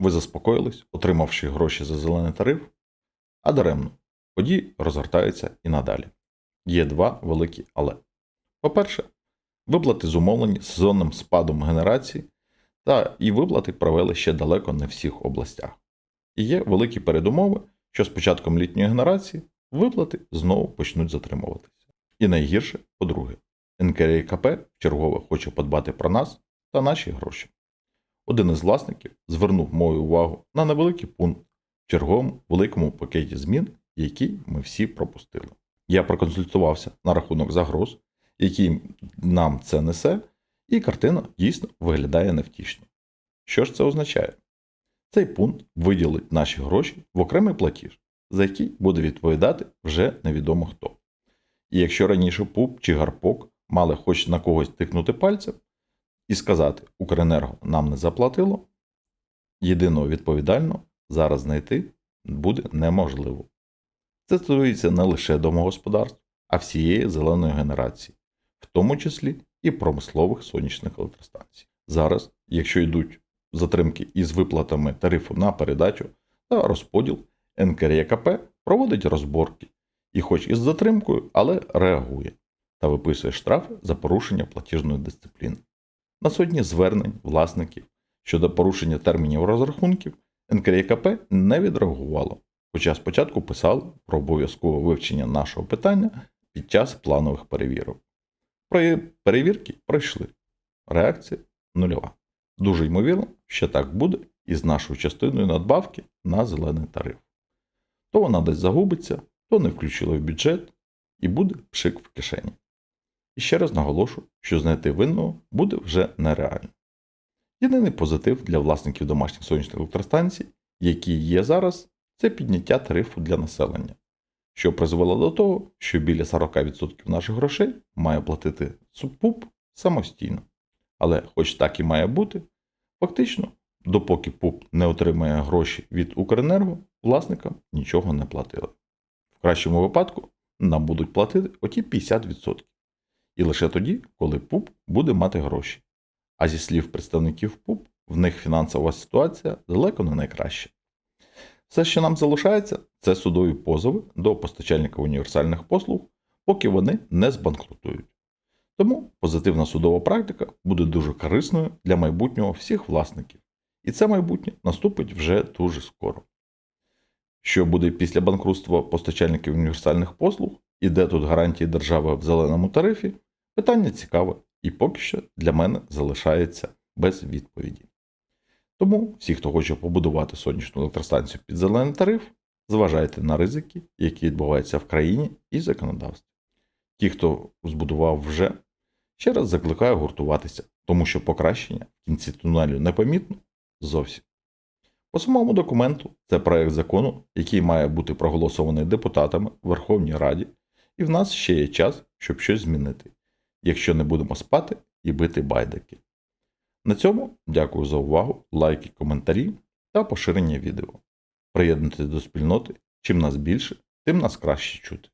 Ви заспокоїлись, отримавши гроші за зелений тариф, а даремно. Події розгортаються і надалі. Є два великі але. По-перше, виплати зумовлені сезонним спадом генерації, та і виплати провели ще далеко не всіх областях. І є великі передумови, що з початком літньої генерації виплати знову почнуть затримуватися. І найгірше, по-друге, НКРКП вчергове хоче подбати про нас та наші гроші. Один із власників звернув мою увагу на невеликий пункт в черговому великому пакеті змін, який ми всі пропустили. Я проконсультувався на рахунок загроз, які нам це несе, і картина дійсно виглядає невтішно. Що ж це означає? Цей пункт виділить наші гроші в окремий платіж, за який буде відповідати вже невідомо хто. І якщо раніше ПУП чи Гарпок мали хоч на когось тикнути пальцем і сказати Укренерго нам не заплатило, єдиного відповідального зараз знайти буде неможливо. Це стосується не лише домогосподарств, а всієї зеленої генерації, в тому числі і промислових сонячних електростанцій. Зараз, якщо йдуть затримки із виплатами тарифу на передачу та розподіл, НКРЄКП проводить розборки і, хоч із затримкою, але реагує та виписує штрафи за порушення платіжної дисципліни. На сотні звернень власників щодо порушення термінів розрахунків НКРЄКП не відреагувало, хоча спочатку писали про обов'язкове вивчення нашого питання під час планових перевірок. Про перевірки пройшли. Реакція нульова. Дуже ймовірно, що так буде і з нашою частиною надбавки на зелений тариф. То вона десь загубиться, то не включила в бюджет і буде пшик в кишені. І ще раз наголошу, що знайти винного буде вже нереально. Єдиний позитив для власників домашніх сонячних електростанцій, які є зараз, це підняття тарифу для населення, що призвело до того, що біля 40% наших грошей має платити СУПУП самостійно. Але, хоч так і має бути, фактично, допоки ПУП не отримає гроші від Укренерго, власникам нічого не платили. В кращому випадку нам будуть платити оті 50%. І лише тоді, коли ПУП буде мати гроші. А зі слів представників ПУП, в них фінансова ситуація далеко не найкраща. Все, що нам залишається, це судові позови до постачальника універсальних послуг, поки вони не збанкрутують. Тому позитивна судова практика буде дуже корисною для майбутнього всіх власників. І це майбутнє наступить вже дуже скоро. Що буде після банкрутства постачальників універсальних послуг і де тут гарантії держави в зеленому тарифі, питання цікаве і поки що для мене залишається без відповіді. Тому всі, хто хоче побудувати сонячну електростанцію під зелений тариф, зважайте на ризики, які відбуваються в країні і законодавстві. Ті, хто збудував вже, ще раз закликаю гуртуватися, тому що покращення в кінці тунелю непомітно зовсім. По самому документу це проект закону, який має бути проголосований депутатами в Верховній Раді, і в нас ще є час, щоб щось змінити, якщо не будемо спати і бити байдики. На цьому дякую за увагу, лайки, коментарі та поширення відео. Приєднуйтесь до спільноти, чим нас більше, тим нас краще чути.